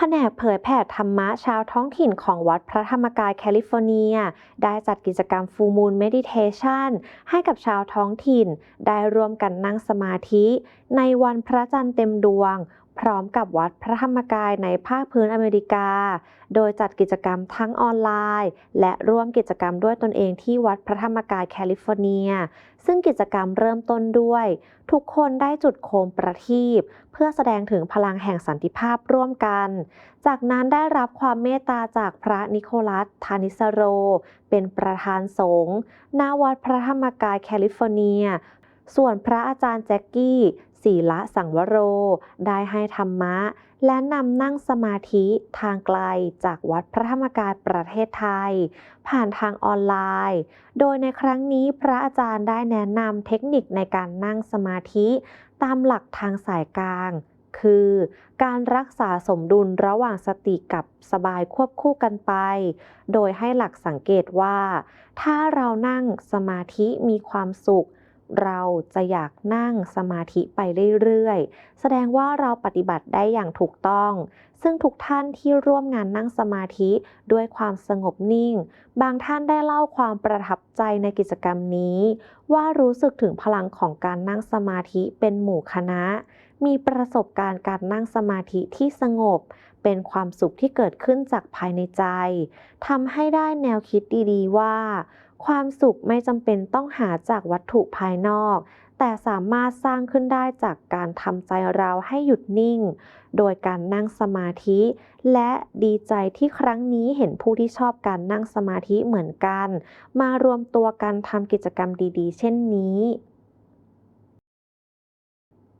แผนกเผยแผ่ธรรมะชาวท้องถิ่นของวัดพระธรรมกายแคลิฟอร์เนีย ได้จัดกิจกรรมฟูมูลเมดิเทชันให้กับชาวท้องถิ่น ได้ร่วมกันนั่งสมาธิ ในวันพระจันทร์เต็มดวง พร้อมกับวัดพระธรรมกายในภาคพื้นอเมริกา โดยจัดกิจกรรมทั้งออนไลน์ และร่วมกิจกรรมด้วยตนเองที่วัดพระธรรมกายแคลิฟอร์เนีย ซึ่งกิจกรรมเริ่มต้นด้วย ทุกคนได้จุดโคมประทีปเพื่อแสดงถึงพลังแห่งสันติภาพร่วมกัน จากนั้นได้รับความเมตตาจากพระนิโคลัสทานิสโร เป็นประธานสงฆ์ณวัดพระธรรมกายแคลิฟอร์เนียส่วนพระอาจารย์แจ็กกี้ ศีละสังวโร ได้ให้ธรรมะ และนำนั่งสมาธิทางไกลจากวัดพระธรรมกายประเทศไทย ผ่านทางออนไลน์ โดยในครั้งนี้พระอาจารย์ได้แนะนำเทคนิคในการนั่งสมาธิตามหลักทางสายกลาง คือการรักษาสมดุลระหว่างสติกับสบายควบคู่กันไป โดยให้หลักสังเกตว่า ถ้าเรานั่งสมาธิมีความสุข เราจะอยากนั่งสมาธิไปเรื่อยๆ แสดงว่าเราปฏิบัติได้อย่างถูกต้อง ซึ่งทุกท่านที่ร่วมงานนั่งสมาธิด้วยความสงบนิ่ง บางท่านได้เล่าความประทับใจในกิจกรรมนี้ ว่ารู้สึกถึงพลังของการนั่งสมาธิเป็นหมู่คณะ มีประสบการณ์การนั่งสมาธิที่สงบ เป็นความสุขที่เกิดขึ้นจากภายในใจทำให้ได้แนวคิดดีๆว่า ความสุขไม่จำเป็นต้องหาจากวัตถุภายนอก แต่สามารถสร้างขึ้นได้จากการทำใจเราให้หยุดนิ่ง โดยการนั่งสมาธิ และดีใจที่ครั้งนี้เห็นผู้ที่ชอบการนั่งสมาธิเหมือนกัน มารวมตัวกันทำกิจกรรมดีๆ เช่นนี้